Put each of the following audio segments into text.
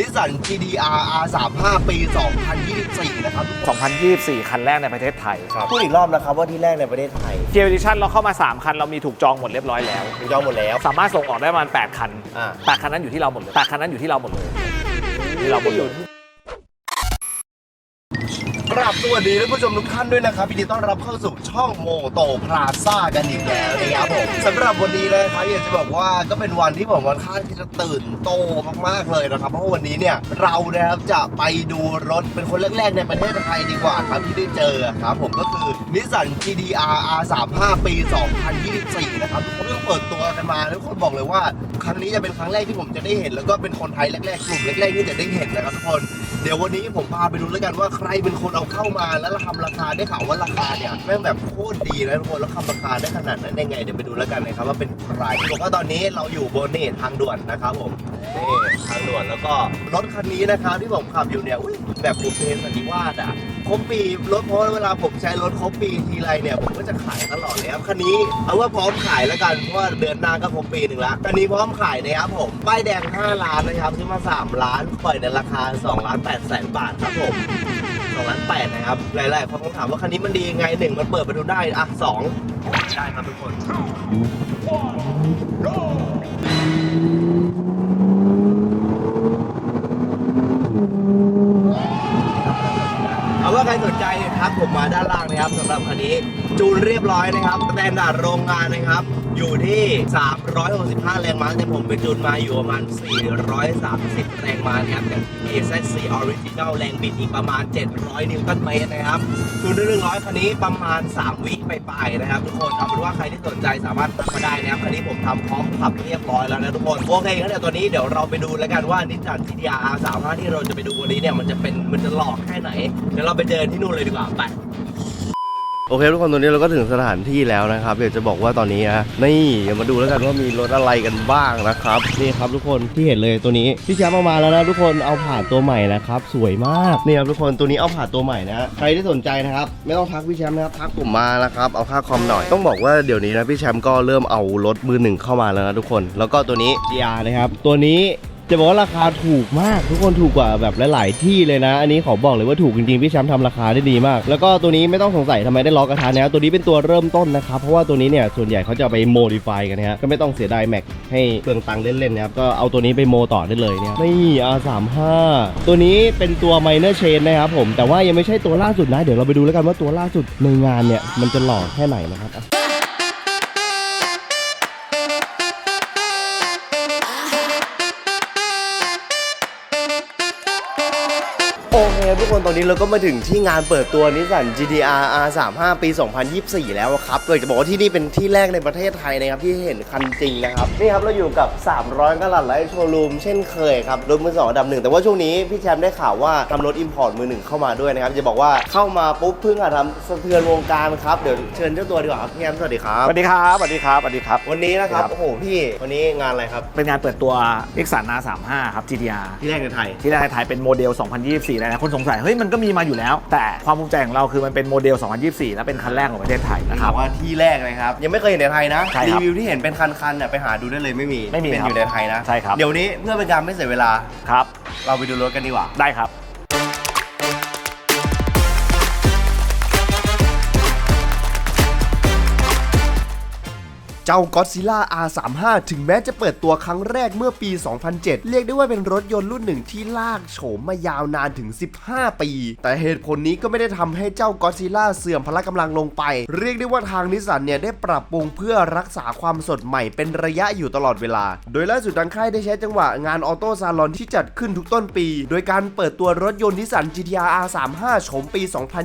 นิสสัน GDR R35 ปี 2024 นะครับทุกคน2024 คันแรกในประเทศไทยครับพูดอีกรอบนะครับว่าที่แรกในประเทศไทยเกียร์ดิชั่นเราเข้ามา 3 คัน เรามีถูกจองหมดเรียบร้อยแล้วมีจองหมดแล้ว สามารถส่งออกได้ประมาณ 8 คันอ่า 8คันนั้นอยู่ที่เราหมดเลย8คันนั้นอยู่ที่เราหมดเลยที่เราหมดเลยกราบ สวัสดีท่านผู้ชมทุกท่านด้วยนะครับยินดีต้อนรับเข้าสู่ช่องโมโตพลาซ่ากันอีกแล้วนะครับผมสำหรับวันนี้นะครับอยากจะบอกว่าก็เป็นวันที่ผมค่อนข้าที่จะตื่นโตมากๆเลยนะครับเพราะว่าวันนี้เนี่ยเรานะครับจะไปดูรถเป็นคนแรกๆในประเทศไทยดีกว่าครับที่ได้เจอครับผมก็คือนิสสัน GDR R35 ปี 2024 นะครับทุกคนเพิ่งเปิดตัวกันมาทุกคนบอกเลยว่า ครั้งนี้จะเป็นครั้งแรกที่ผมจะได้เห็น แล้วก็เป็นคนไทยแรกๆกลุ่มแรกๆที่จะได้เห็นนะครับทุกคนเดี๋ยววันนี้ผมพาไปดูแล้วกันว่าใครเป็นคนเอาเข้ามาแล้วทำราคาได้ข่าวว่าราคาเนี่ยแม่งแบบโคตรดีนะทุกคนแล้วทำราคาได้ขนาดนั้นได้ไงเดี๋ยวไปดูแล้วกันนะครับว่าเป็นใครบอกว่าตอนนี้เราอยู่บนนี่ทางด่วนนะครับผมนี่ทางด่วนแล้วก็รถคันนี้นะครับที่ผมขับอยู่เนี่ยอุ๊ยแบบบุพเพสันนิวาสอะครบปีรถเพราะเวลาผมใช้รถครบปีทีไรเนี่ยผมก็จะขายตลอดเลยครับคันนี้เอาว่าพร้อมขายแล้วกันเพราะว่าเดือนหน้าก็ครบปีหนึ่งแล้วคันนี้พร้อมขายนะครับผมป้ายแดง 5 ล้านนะครับซื้อมา 3 ล้านปล่อยในราคา2ล้าน8แสนบาทครับผม 2ล้าน8นะครับ หลายๆคนคงถามว่าคันนี้มันดียังไงหนึ่งมันเปิดประตูได้อะสองได้ครับทุกคนเอาว่าใครสนใจนะครับผมมาด้านล่างนะครับสำหรับคันนี้จูนเรียบร้อยนะครับสแตนดาร์ดโรงงานนะครับ อยู่ที่ 365 แรงม้าแต่ผมไปจูนมาอยู่ประมาณ 430 แรงม้านะครับอย่าง AZC Original แรงบิดอีกประมาณ 700 นิวตันเมตรนะครับจูนด้วย 100 คันนี้ประมาณ 3 วิไปลายๆนะครับทุกคนเอาเป็นว่าใครที่สนใจสามารถทักมาได้นะครับคันนี้ผมทำพร้อมขับเรียบร้อยแล้วนะทุกคนโอเคงั้นเดี๋ยวตัวนี้เดี๋ยวเราไปดูแล้วกันว่านิสสัน GTR R35 ที่เราจะไปดูวันนี้เนี่ยมันจะเป็นมันจะหลอกแค่ไหนเดี๋ยวเราไปเดินที่นู่นเลยดีกว่าไป โอเคทุกคนตอนนี้เราก็ถึงสถานที่แล้วนะครับเดี๋ยวจะบอกว่าตอนนี้นะนี่เดี๋ยวมาดูแล้วกันว่ามีรถอะไรกันบ้างนะครับนี่ครับทุกคนที่เห็นเลยตัวนี้พี่แชมป์เอามาแล้วนะทุกคนเอาผ่านตัวใหม่นะครับสวยมากนี่ครับทุกคนตัวนี้เอาผ่านตัวใหม่นะใครที่สนใจนะครับไม่ต้องทักพี่แชมป์นะครับทักผมมานะครับเอาค่าคอมหน่อยต้องบอกว่าเดี๋ยวนี้นะพี่แชมป์ก็เริ่มเอารถมือหนึ่งเข้ามาแล้วนะทุกคน แล้วก็ตัวนี้ GR นะครับตัวนี้ จะบอกว่าราคาถูกมากทุกคนถูกกว่าแบบหลาย ๆ ที่เลยนะ อันนี้ขอบอกเลยว่าถูกจริงๆพี่แชมป์ทำราคาได้ดีมาก แล้วก็ตัวนี้ไม่ต้องสงสัยทำไมได้ล้อกระทะนะตัวนี้เป็นตัวเริ่มต้นนะครับเพราะว่าตัวนี้เนี่ยส่วนใหญ่เขาจะไปโมดิฟายกันนะฮะก็ไม่ต้องเสียดายแม็กให้เปลืองตังค์เล่นๆนะครับก็เอาตัวนี้ไปโมต่อได้เลยเนี่ยนี่ R35 ตัวนี้เป็นตัว minor chain นะครับผมแต่ว่ายังไม่ใช่ตัวล่าสุดนะ เดี๋ยวเราไปดูแล้วกันว่าตัวล่าสุดในงานเนี่ยมันจะหล่อแค่ไหนนะครับ อะโอเคทุกคนตอนนี้เราก็มาถึงที่งานเปิดตัวนิสสัน GTR R35 ปี 2024 แล้วครับเลยจะบอกว่าที่นี่เป็นที่แรกในประเทศไทยนะครับที่เห็นคันจริงนะครับนี่ครับเราอยู่กับ 300กะลัดไลท์โชว์รูมเช่นเคยครับรถมือสองอันดับหนึ่งแต่ว่าช่วงนี้พี่แชมป์ได้ข่าวว่าทำรถอิมพอร์ตมือหนึ่งเข้ามาด้วยนะครับจะบอกว่าเข้ามาปุ๊บเพิ่งอาจทำสะเทือนวงการครับเดี๋ยวเชิญเจ้าตัวดีกว่าครับพี่แชมป์สวัสดีครับสวัสดีครับสวัสดีครับสวัสดีครับ วันนี้นะครับครับโอ้โหพี่วันนี้งานอะไรครับเป็นงานเปิดตัว x 3 r 35 ครับ GTR ที่แรกในไทยที่แรกในไทยเป็นโมเดล 2024หลายๆคนสงสัยเฮ้ยมันก็มีมาอยู่แล้ว แต่ความภูมิใจของเราคือมันเป็นโมเดล 2024 และเป็นคันแรกของประเทศไทยนะคถารับมว่าที่แรกนะครับ ยังไม่เคยเห็นในไทยนะใช่ครับรีวิวที่เห็นเป็นคันๆเนี่ยไปหาดูได้เลยไม่มีไม่มีเป็นครับอยู่ในไทยนะใช่ครับ เดี๋ยวนี้เพื่อเป็นการไม่เสียเวลา ครับ เราไปดูรถกันดีกว่า ได้ครับ เจ้า Godzilla R35 ถึงแม้จะเปิดตัวครั้งแรกเมื่อปี 2007 เรียกได้ว่าเป็นรถยนต์รุ่นหนึ่งที่ลากโฉมมายาวนานถึง 15 ปี แต่เหตุผลนี้ก็ไม่ได้ทำให้เจ้า Godzilla เสื่อมพละกำลังลงไป เรียกได้ว่าทางนิสสันเนี่ยได้ปรับปรุงเพื่อรักษาความสดใหม่เป็นระยะอยู่ตลอดเวลา โดยล่าสุดทางค่ายได้ใช้จังหวะงานออโต้ซาลอนที่จัดขึ้นทุกต้นปี โดยการเปิดตัวรถยนต์นิสสัน GTR R35 โฉมปี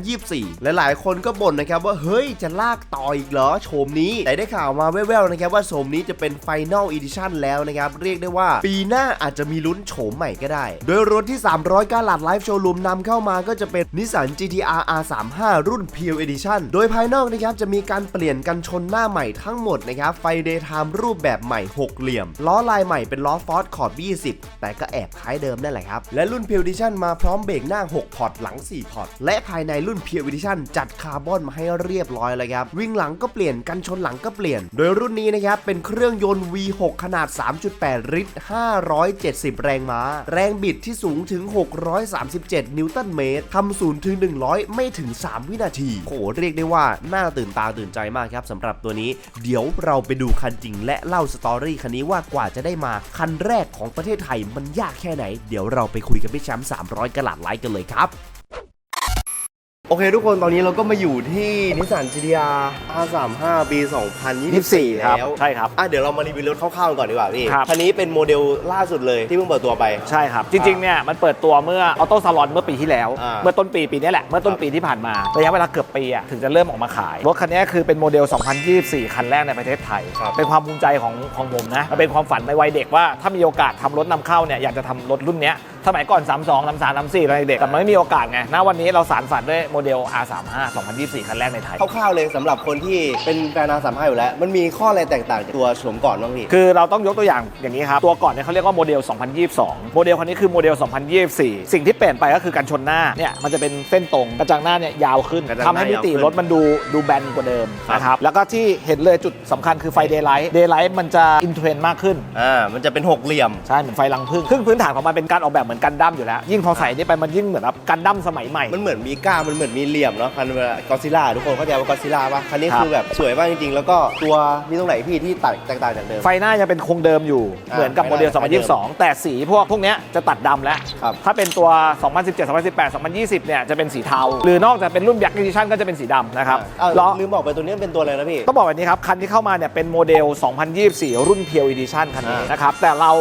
2024 และหลายคนก็บ่นนะครับว่าเฮ้ยจะลากต่ออีกเหรอโฉมนี้แต่ได้ข่าวมาแว่วๆนะครับว่าโฉมนี้จะเป็น Final Edition แล้วนะครับ เรียกได้ว่าปีหน้าอาจจะมีลุ้นโฉมใหม่ก็ได้ โดยรถที่ 300กาลัดไลฟ์โชว์รูมนำเข้ามาก็จะเป็นนิสสัน GTR R35 รุ่น Pure Edition โดยภายนอกนะครับจะมีการเปลี่ยนกันชนหน้าใหม่ทั้งหมดนะครับ ไฟ Daytime รูปแบบใหม่ 6 เหลี่ยม ล้อลายใหม่เป็นล้อฟอร์ดขอบ20 แต่ก็แอบคล้ายเดิมนั่นแหละครับ และรุ่น Pure Edition มาพร้อมเบรกหน้า 6 พอร์ตหลัง 4 พอร์ต และภายในรุ่น Pure Edition จัดคาร์บอนมาให้เรียบร้อยเลยครับวิ่งหลังก็เปลี่ยนกันชนหลังก็เปลี่ยน โดยรุ่นนี้นะครับ เป็นเครื่องยนต์ V6 ขนาด 3.8 ลิตร 570 แรงม้า แรงบิดที่สูงถึง 637 นิวตันเมตรทำศูนย์ถึง 100 ไม่ถึง 3 วินาทีโหเรียกได้ว่า น่าตื่นตาตื่นใจมากครับสำหรับตัวนี้ เดี๋ยวเราไปดูคันจริง และเล่าสตอรี่คันนี้ว่ากว่าจะได้มา คันแรกของประเทศไทยมันยากแค่ไหน เดี๋ยวเราไปคุยกับพี่แชมป์300 กระหลาดไลค์กันเลยครับ โอเคทุกคนตอนนี้เราก็มาอยู่ที่นิสสัน GTR R35 ปี2024 ครับแล้วใช่ครับอะเดี๋ยวเรามารีวิวรถคร่าวๆก่อนดีกว่าพี่ครับ คันนี้เป็นโมเดลล่าสุดเลยที่เพิ่งเปิดตัวไป ใช่ครับ จริงๆ เนี่ย มันเปิดตัวเมื่อออโต้ซาลอนเมื่อปีที่แล้ว อ่าเมื่อต้นปีปีนี้แหละ เมื่อต้นปีที่ผ่านมา ระยะเวลาเกือบปีอะถึงจะเริ่มออกมาขาย รถคันนี้คือเป็นโมเดล 2024 คันแรกในประเทศไทย ครับ เป็นความภูมิใจของของผมนะมันเป็นความฝันในวัยเด็กว่า ถ้ามีโอกาสทำรถนำเข้าเนี่ยอยากจะทำรถรุ่นเนี้ยสมัยก่อน 32 33 34ตอนเด็กแต่มันไม่มีโอกาสไงณวันนี้เราสารฝันด้วยโมเดล R35 2024 คันแรกในไทย คร่าวๆเลยสำหรับคนที่เป็นแฟน R35 อยู่แล้ว มันมีข้ออะไรแตกต่างจากตัวโฉมก่อนบ้างพี่ คือเราต้องยกตัวอย่างอย่างนี้ครับ ตัวก่อนเนี่ยเขาเรียกว่าโมเดล 2022 โมเดลคันนี้คือโมเดล 2024 สิ่งที่เปลี่ยนไปก็คือการชนหน้าเนี่ยมันจะเป็นเส้นตรงกระจังหน้าเนี่ยยาวขึ้นกระจังหทำน้าให้มิติยาวขึ้นรถมันดูดูแบนกว่าเดิมครับ นะครับแล้วก็ที่เห็นเลยจุดสำคัญคือไฟเดย์ไลท์เดย์ไลท์มันจะอินเทรนมากขึ้น อ่า มันจะเป็นหกเหลี่ยม ใช่ เหมือนไฟลังพึ่งซึ่งพื้นฐานของมันเป็นการออกแบบเหมือนกันดั้มอยู่แล้ว ยิ่งพอใส่นี่ไปมันยิ่งเหมือนแบบกันดั้มสมัยใหม่ มันเหมือนมีก้ามมันเหมือนมีเหลี่ยมเนาะคันกอซิล่าทุกคนเข้าใจว่ากอซิล่าป่ะคันนี้ครับ คือแบบสวยมากจริงๆ แล้วก็ตัวมีตรงไหนพี่ที่แตกต่างจากเดิม ไฟหน้ายังเป็นคงเดิมอยู่ อ่าเหมือนกับโมเดล ไฟหน้า2022 แต่สีพวกพวกเนี้ยจะตัดดำแล้ว ครับ ถ้าเป็นตัว 2017 2018 2020 เนี่ยจะเป็นสีเทา หรือนอกจากเป็นรุ่น Black Edition ก็จะเป็นสีดำนะครับอ่าล้อ ลืมบอกไปตัวนี้เป็นตัวอะไรนะพี่ ต้องบอกแบบนี้ครับ คันที่เข้ามาเนี่ยเป็นโมเดล 2024 รุ่น Pure Edition คันนี้อ่านนะครับ แต่เรา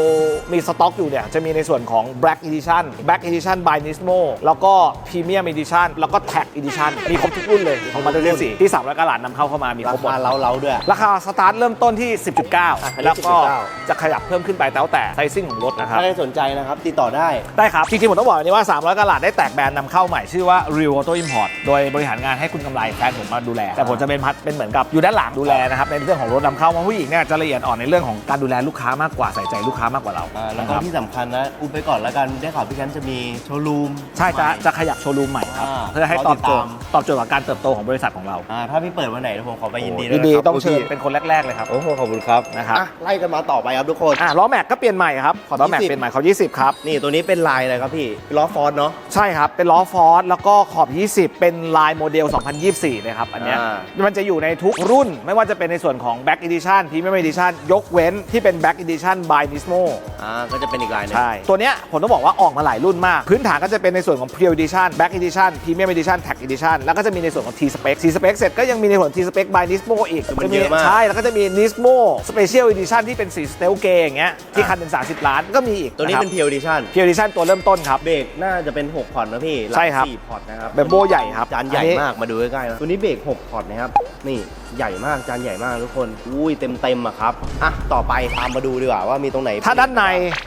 มีสต็อกอยู่เนี่ย จะมีในส่วนของ Black Edition Black Edition by Nismo แล้วก็ Premium Edition แล้วก็ Tag Edition มีครบทุกรุ่นเลยของมาด้วยสีที่300กะหลาดนำเข้าเข้ามามีครารบหมดคาเล้าๆด้วย ราคาสตาร์ทเริ่มต้นที่คันนี้10.9 แล้วก็19จะขยับเพิ่มขึ้นไปแล้วแต่ไซซิ่งของรถนะครับ ถ้าใครสนใจนะครับ ติดต่อได้ ได้ครับ จริงๆ ผมต้องบอกแบบนี้ว่า 300กะหลาดได้แตกแบรนด์นำเข้าใหม่ชื่อว่า Real Auto Import โดยบริหารงานให้คุณกำไรแฟนผมมาดูแล แต่ผมจะเป็นพัดเป็นเหมือนกับอยู่ด้านหลังดูแลนะครับในเรื่องของรถนำเข้าเพราะผู้หญิงเนี่ยจะละเอียดอ่อนในเรื่องของการดูแลลูกค้ามากกว่าใส่ใจลูกค้ามากกว่าเราอ่าแล้วนะก็ครับที่สำคัญนะอุ้มไปก่อนแล้วกันได้ข่าวพี่แชมป์จะมีโชว์รูมใช่จะใหม่จะขยับโชว์รูมใหม่ครับอ่าเพื่อให้ตอบโจทย์รอติดตามตอบโจทย์กับการเติบโตของบริษัทของเราอ่าถ้าพี่เปิดวันไหนเดี๋ยวผมขอไปยินดียินดีวยะครับต้องเชิญพี่เป็นคนแรก ๆ เลยครับโอ้โหขอบคุณครับนะครับอ่ไล่กันมาต่อไปครับทุกคนอะล้อแม็กก็เปลี่ยนใหม่ครับขอบล้อแม็ก20เปลี่ยนใหม่ขอบ20 ครับ นี่ตัวนี้เป็นลายอะไรครับพี่ล้อฟอนต์เนาะใช่ครับ เป็นล้อฟอร์ดแล้วก็ขอบ 20 เป็นลายโมเดล 2024เลยครับอันเนี้ยอ่ามันจะอยู่ในทุกรุ่นไม่ว่าจะเป็นในส่วนของ Back Edition Premium Edition ยกเว้นที่เป็น Back Edition by Nismo อ่าก็จะเป็นอีกลายหนึงใช่ตัวเนี้ยผมต้องบอกว่าออกมาหลายรุ่นมาก พื้นฐานก็จะเป็นในส่วนของ Pure Edition Back Edition Premium Edition Tag Edition แล้วก็จะมีในส่วนของ T Spec T Spec เสร็จก็ยังมีในส่วน T Spec by Nismo อีกคือมันจะมีเยอะมากใช่ แล้วก็จะมี Nismo Special Edition ที่เป็นสี Stealth Grey อย่างเงี้ยที่คันเป็น 30 ล้านก็มีอีกตัวนี้เป็นะเพียวดิชั่นครับ Pure Edition ตัวเริ่มต้นครับเบรกน่าจะเป็น 6 พอร์ตนะพี่หลังใช่ครับสี่พอร์ตนะครับแบบโบใหญ่ครับจานใหญ่อันนี้มากมาดูใกล้ๆนะตัวนี้เบรก6พอร์ตนะครับนี่ใหญ่มากจานใหญ่มากทุกคน อุ้ยเต็มเต็มๆอะครับ อะ ต่อไปตามมาดูดีกว่าว่ามีตรงไหน ถ้าด้านใน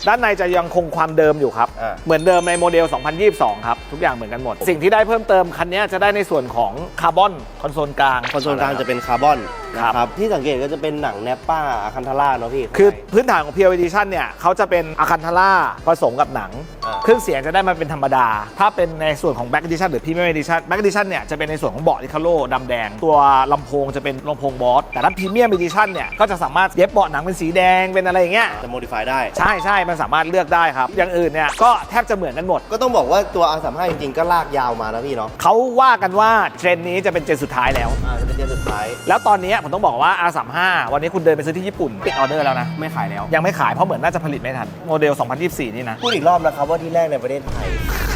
ด้านในจะยังคงความเดิมอยู่ครับ อ่า เหมือนเดิมในโมเดล 2022 ครับ ทุกอย่างเหมือนกันหมด สิ่งที่ได้เพิ่มเติมคันนี้จะได้ในส่วนของคาร์บอนคอนโซลกลาง คอนโซลกลางจะเป็นคาร์บอนครับ นะครับที่สังเกตก็จะเป็นหนังแนปป้าอาคันทาร่าเนาะพี่คือพื้นฐานของ Pure Edition เนี่ยเขาจะเป็นอาคันทาร่าผสมกับหนัง อ่า เครื่องเสียงจะได้มาเป็นธรรมดา ถ้าเป็นในส่วนของ Back Edition หรือ Premium Edition Back Edition เนี่ยจะเป็นในส่วนของเบาะดิคาโลดำแดง ตัวลำโพงจะเป็นลำโพงบอสแต่ถ้า Premium Edition เนี่ยก็จะสามารถเย็บเบาะหนังเป็นสีแดงเป็นอะไรอย่างเงี้ยจะโมดิฟายได้ ใช่ใช่มันสามารถเลือกได้ครับ อย่างอื่นเนี่ยก็แทบจะเหมือนกันหมด ก็ต้องบอกว่าตัว R35 จริงๆ ก็ลากยาวมานะพี่เนาะเขาว่ากันว่าเทรนด์นี้จะเป็นเจนสุดท้ายแล้ว อ่าจะเป็นเดือนสุดท้าย แล้วตอนนี้ผมต้องบอกว่า R35 วันนี้คุณเดินไปซื้อที่ญี่ปุ่นปิดออเดอร์แล้วนะ ไม่ขายแล้ว ยังไม่ขายเพราะเหมือนน่าจะผลิตไม่ทัน โมเดล 2024 นี่นะ พูดอีกรอบนะครับว่าที่แรกในประเทศไทย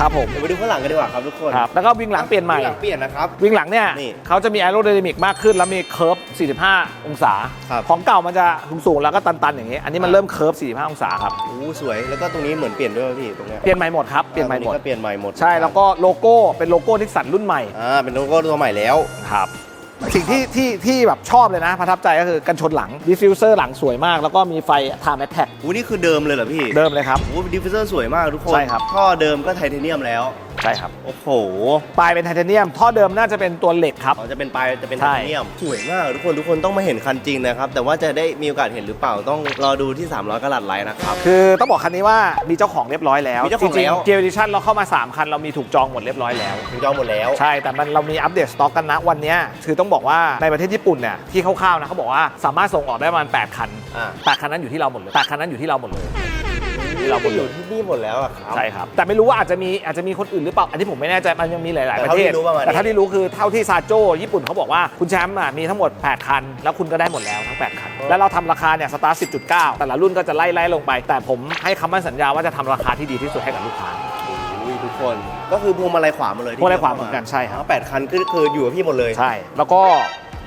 ครับผมเดี๋ยวไปดูข้างหลังกันดีกว่าครับทุกคนครับแล้วก็วิ่งหลังเปลี่ยนใหม่ ข้างลังเปลี่ยนนะครับ วิ่งหลังเนี่ยนี่เขาจะมีแอโร d y นามิกมากขึ้น แล้วมีเคิร์ฟ 45 องศา ครับของเก่ามันจะสูงๆแล้วก็ตันๆ อย่างนี้ อันนี้มันเริ่มเคิร์ฟ 45 องศาครับอู้สวยแล้วก็ตรงนี้เหมือนเปลี่ยนด้วยป่ะพี่ตรงเนี้ยเปลี่ยนใหม่หมดครับ เปลี่ยนใหม่หมด อ่าตรงก็เปลี่ยนใหม่หมดใช่แล้วก็โลโก้เป็นโลโก้นิสสันรุ่นใหม่อ่าเป็นโลโก้ตัวใหม่แล้ว ครับ สิ่งที่ที่ที่แบบชอบเลยนะประทับใจก็คือกันชนหลังดิฟฟิวเซอร์หลังสวยมาก แล้วก็มีไฟ Time Attack อู้นี่คือเดิมเลยเหรอพี่เดิมเลยครับ โอ้ดิฟฟิวเซอร์สวยมากทุกคนใช่ครับ ท่อเดิมก็ไทเทเนียมแล้ว ใช่ครับ โอ้โห ปลายเป็นไทเทเนียม ท่อเดิมน่าจะเป็นตัวเหล็กครับเขาจะเป็นปลายจะเป็นใช่ไทเทเนียมสวยมากทุกคนทุกคนต้องมาเห็นคันจริงนะครับ แต่ว่าจะได้มีโอกาสเห็นหรือเปล่าต้องรอดูที่ 300กะลัดไลท์นะครับ คือต้องบอกคันนี้ว่ามีเจ้าของเรียบร้อยแล้วมีเจ้าของจริงแล้วๆเกียร์ดิชั่นเราเข้ามา 3 คันเรามีถูกจองหมดเรียบร้อยแล้ว ถึงจองหมดแล้ว ใช่ แต่มันเรามีอัปเดตสต็อกกันนะวันเนี้ยคือต้องบอกว่าในประเทศญี่ปุ่นเนี่ยที่คร่าวๆนะเขาบอกว่าสามารถส่งออกได้ประมาณ8คันอ่า8คันนั้นอยู่ที่เราหมดเลย8คันนั้นอยู่ที่เราหมดเลย ที่เราหมดอเลยู่ยที่นี่หมดแล้วอะครับ ใช่ครับ แต่ไม่รู้ว่าอาจจะมีอาจจะมีคนอื่นหรือเปล่า อันนี้ผมไม่แน่ใจมันยังมีหลาย ๆ แต่ประเท่าเทที่ศ รู้ประมาณนี้ แต่เท่าที่รู้คือเท่าที่ซาโจญี่ปุ่นเขาบอกว่าคุณแชมป์อะมีทั้งหมด 8 คัน แล้วคุณก็ได้หมดแล้วทั้ง 8 คัน แล้วเราทำราคาเนี่ยสตาร์ท10.9 แต่ละรุ่นก็จะไล่ไล่ลงไป แต่ผมให้คำมั่นสัญญาว่าจะทำราคาที่ดีที่สุดให้กับลูกค้า อุ้ยทุกคนก็คือพวงมาลัยขวาหมาเลยพวงมาลัยขวาเหมือนกันใช่ครับแปดคันก็คืออยู่กับพี่หมดเลย ใช่ แล้วก็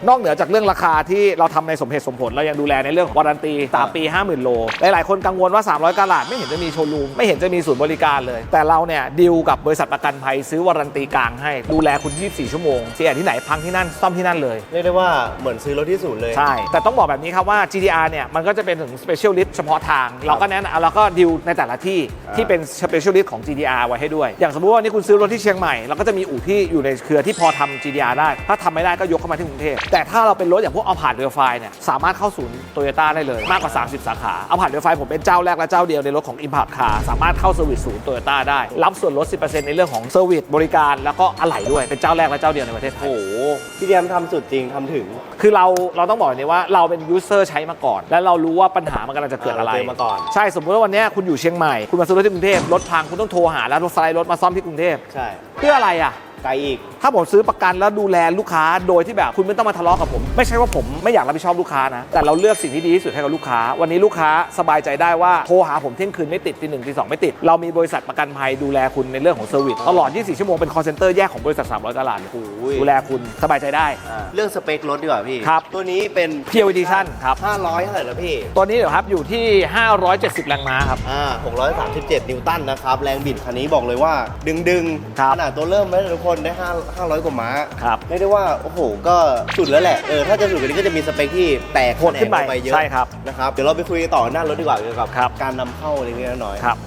นอกเหนือจากเรื่องราคาที่เราทำในสมเหตุสมผล เรายังดูแลในเรื่องของวารันตีตามปี 50,000 โล หลาย ๆ คนกังวลว่า 300กาลาดไม่เห็นจะมีโชว์รูม ไม่เห็นจะมีศูนย์บริการเลย แต่เราเนี่ยดีลกับบริษัทประกันภัยซื้อวารันตีกลางให้ดูแลคุณ 24 ชั่วโมงเสียที่ไหนพังที่นั่นซ่อมที่นั่นเลยเรียกได้ว่าเหมือนซื้อรถที่ศูนย์เลยใช่แต่ต้องบอกแบบนี้ครับว่า GTR เนี่ยมันก็จะเป็นถึง specialist เฉพาะทาง เราก็แนะนำเราก็ดิวในแต่ละที่อ่าที่เป็น specialist ของ GTR ไว้ให้ด้วย อย่างสมมุติว่าวันนี้คุณซื้อรถที่เชียงใหม่เราก็จะมีอู่ที่อยู่ในเครือที่พอทำ GTR ได้ ถ้าทำไม่ได้ก็ยกเข้ามาที่กรุงเทพแต่ถ้าเราเป็นรถอย่างพวกเอาผ่านเรือไฟเนี่ยสามารถเข้าศูนย์โตโยต้าได้เลยมากกว่า 30 สาขาเอาผ่านเรือไฟผมเป็นเจ้าแรกและเจ้าเดียวในรถของ Impact Car สามารถเข้าเซอร์วิสศูนย์โตโยต้าได้ รับส่วนลด 10%ในเรื่องของเซอร์วิสบริการแล้วก็อะไหล่ด้วยเป็นเจ้าแรกและเจ้าเดียวในประเทศไทย โอ้โหพี่เดียมทำสุดจริงทำถึง คือเราเราต้องบอกอย่างนี้ว่าเราเป็นยูเซอร์ใช้มาก่อน แล้วเรารู้ว่าปัญหามันกำลังจะเกิดอะไรเราเจอมาก่อน ใช่สมมติว่าวันเนี้ยคุณอยู่เชียงใหม่คุณมาซื้อรถที่กรุงเทพรถพังคุณต้องโทรหาแล้วรถสไลด์รถมาซ่อมที่กรุงเทพใช่ เพื่ออะไรอะ ไกลอีก ถ้าผมซื้อประกันแล้วดูแลลูกค้าโดยที่แบบคุณไม่ต้องมาทะเลาะกับผม ไม่ใช่ว่าผมไม่อยากรับผิดชอบลูกค้านะ แต่เราเลือกสิ่งที่ดีที่สุดให้กับลูกค้า วันนี้ลูกค้าสบายใจได้ว่าโทรหาผมเที่ยงคืนไม่ติดตีหนึ่งตีสองไม่ติด เรามีบริษัทประกันภัยดูแลคุณในเรื่องของเซอร์วิสตลอด 24 ชั่วโมงเป็น call center แยกของบริษัท 300ตลาดเลยโอ้ยดูแลคุณสบายใจได้ อ่าเรื่องสเปครถดีกว่าพี่ ครับตัวนี้เป็น Pure Edition ครับ 500เท่าไหร่นะพี่ ตัวนี้เดี๋ยวครับอยู่ที่ 570 แรงม้าครับ อ่า637 นิวตันนะครับ แรงบิดคันนี้บอกเลยว่า ดึงดึงๆครับ ขนาดตัวเริ่มไว้ทุกคนได้5 500 กว่าม้า ครับเรียกได้ว่า โอ้โห ก็สุดแล้วแหละ เออ ถ้าจะสุดกว่านี้ก็จะมีสเปคที่แตกโหดขึ้นไปแขงลงเยอะใช่ครับ นะครับ เดี๋ยวเราไปคุยกันต่อหน้ารถดีกว่าเกี่ยวกับ ครับ การนำเข้าอะไรเงี้ยน้อยครับ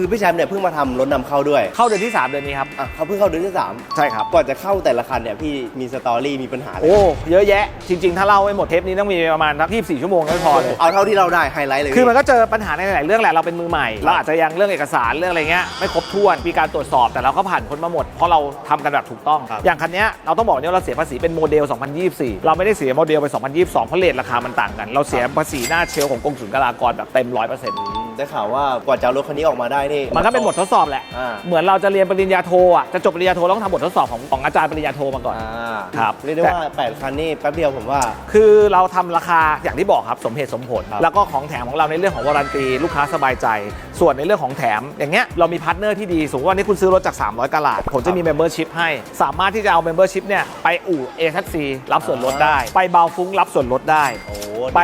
คือพี่แชมป์เนี่ยเพิ่งมาทำรถนำเข้าด้วยเข้าเดือนที่ 3 เดือนนี้ครับ อะเขาเพิ่งเข้าเดือนที่สามใช่ครับ ก่อนจะเข้าแต่ละคันเนี่ยพี่มีสตอรี่มีปัญหาอะไรโอ้เยอะแยะ จริง ๆ ถ้าเล่าไว้หมดเทปนี้ต้องมีประมาณสัก24 ชั่วโมงก็ไม่พอเลย เอาเท่าที่เราได้ไฮไลท์เลยคือมันก็เจอปัญหาในหลายๆเรื่องแหละเราเป็นมือใหม่ เราอาจจะยังเรื่องเอกสารเรื่องอะไรเงี้ยไม่ครบถ้วนมีการตรวจสอบแต่เราก็ผ่านพ้นมาหมด เพราะเราทำกันแบบถูกต้องครับอย่างคันเนี้ยเราต้องบอกเนี่ยเราเสียภาษีเป็นโมเดล 2024 เราไม่ได้เสียโมเดลไป 2022 เพราะเลทราคามันต่างกัน เราเสียภาษีหน้าเชลของกรมศุลกากรแบบเต็ม100% ได้ข่าวว่ากว่าจะเอารถคันนี้ออกมาได้นี่ มันก็เป็นบททดสอบแหละ อ่า เหมือนเราจะเรียนปริญญาโทอะ จะจบปริญญาโทเราต้องทำบททดสอบของของอาจารย์ปริญญาโทมาก่อน อ่าครับ เรียกได้ว่า 8 คันนี่แป๊บเดียวผมว่า คือเราทำราคาอย่างที่บอกครับสมเหตุสมผล ครับแล้วก็ของแถมของเราในเรื่องของวารันตีลูกค้าสบายใจ ส่วนในเรื่องของแถม อย่างเงี้ยเรามีพาร์ทเนอร์ที่ดีสมมติว่าวันนี้คุณซื้อรถจาก 300กะลาดผมจะมีเมมเบอร์ชิพให้ สามารถที่จะเอาเมมเบอร์ชิพเนี่ยไปอู่เอทัซีรับส่วนลดได้ ไปเบาฟุ้งรับส่วนลดได้ โอ้ไป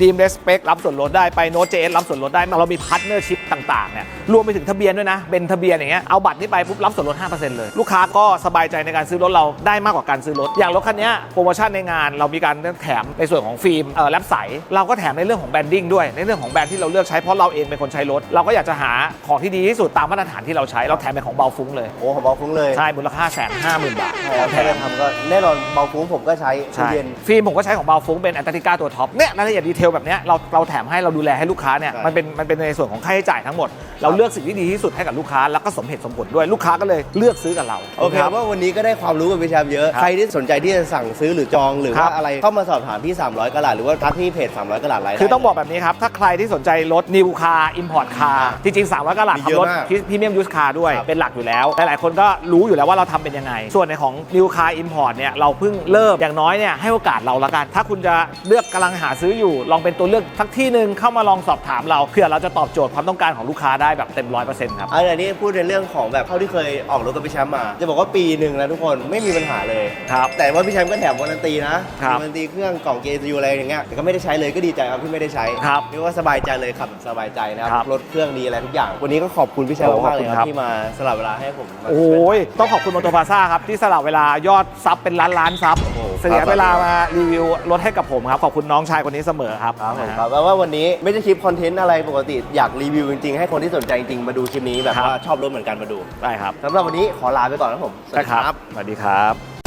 ดีมเ s สเปครับส่วนลดได้ไปโน t เจรับส่วนลดได้เรามีพาร์ทเนอร์ชิพต่างๆเนี่ยรวมไปถึงทะเบียนด้วยนะเป็นทะเบียนอย่างเงี้ยเอาบัตรนี้ไปปุ๊บรับส่วนลด 5%เลย ลูกค้าก็สบายใจในการซื้อรถเราได้มากกว่าการซื้อรถ อย่างรถคันเนี้ยโปรโมชั่นในงานเรามีการแถมในส่วนของฟิล์มเออแลบใสเราก็แถมในเรื่องของแบรนดิ้งด้วยในเรื่องของแบรนด์ที่เราเลือกใช้เพราะเราเองเป็นคนใช้รถเราก็อยากจะหาของที่ดีที่สุดตามมาตรฐานที่เราใช้เราแถมเป็นของเบาฟุ้งเลยโอ้ของเบาฟุ้งเลยใช่มูลค่าแสนห้าหมื่นบาทใช่ครับแค่ได้ทำก็แน่นอนเบาฟุ้งผมก็ใช้ตู้ใช่เย็นฟิล์มผมก็ใช้ของบาฟุ้งเป็นแอนตาติก้าตัวท็อปเนี่ยรายละเอียดดีเทลแบบเนี้ยเราเราแถมให้เราดูแลให้ลูกค้าเนี่ยใช่มันเป็นมันเป็นในส่วนของค่าใช้จ่ายทั้งหมด เราเลือกสิ่งที่ดีที่สุดให้กับลูกค้าแล้วก็สมเหตุสมผลด้วยลูกค้าก็เลยเลือกซื้อกับเราโอเคครับว่าวันนี้ก็ได้ความรู้กับพี่แชมป์เยอะครับใครที่สนใจที่จะสั่งซื้อหรือจองหรือครัว่าบอะไรเข้ามาสอบถามพี่ 300กะหลาดหรือว่าทักที่เพจ 300กะหลาดไลน์คือต้องได้บอกแบบนี้ครับถ้าใครที่สนใจรถนิวคาร์อิมพอร์ตคาร์จริงๆ300กะลัดมีเยทำรอะถมากพรีเมียมยูสคาร์ด้วยครับเป็นหลักอยู่แล้ว หลายๆคนก็รู้อยู่แล้วว่าเราทำเป็นยังไง ส่วนในของนิวคาร์อิมพอร์ตเนี่ยเราเพิ่งเริ่มอย่างน้อยเนี่ยให้โอกาสเราละกัน ถ้าคุณจะเลือกกำลังหาซื้ออยู่ลองเป็นตัวเลือกสักที่หนึ่งเข้ามาลองสอบถามเราเผื่อเราจะตอบโจทย์ความต้องการของลูกค้าได้แบบเต็มร้อยเปอร์เซ็นต์ครับอันนี้พูดในเรื่องของแบบเท่าที่เคยออกรถกับพี่แชมป์มา จะบอกว่าปีหนึ่งนะทุกคนไม่มีปัญหาเลย ครับ แต่ว่าพี่แชมป์ก็แถมวารันตีนะครับวารันตีเครื่องกล่องเกจูอะไรอย่างเงี้ยแต่ก็ไม่ได้ใช้เลยก็ดีใจครับที่ไม่ได้ใช้ครับเรียกว่าสบายใจเลยขับแบบสบายใจนะคครัรับบรถเครื่องดีอะไรทุกอย่าง วันนี้ก็ขอบคุณพี่แชมป์โอ้มากๆเลยขอบคุณคครัรับบ ที่มาสลับเวลาให้ผมมาโอ้ยต้องขอบคุณมอเตอร์พาซ่าครับ ที่สละเวลายอดซับเป็นล้านล้านซับโอ้โหเสียเวลามารีวิวรถให้กับผมครับ ขอบคุณน้องชายคนนี้เสมอครับครับผมนะครับแปลว่าวันนี้ไม่ใช่คลิปคอนเทนต์อะไรปกติอยากรีวิวจริงๆ ให้คนที่สนใจจริงๆ มาดูคลิปนี้แบบว่าชอบรถเหมือนกันมาดู ได้ครับสำหรับวันนี้ขอลาไปก่อนนะผม สวัสได้ดีครับ สวัสดีครับ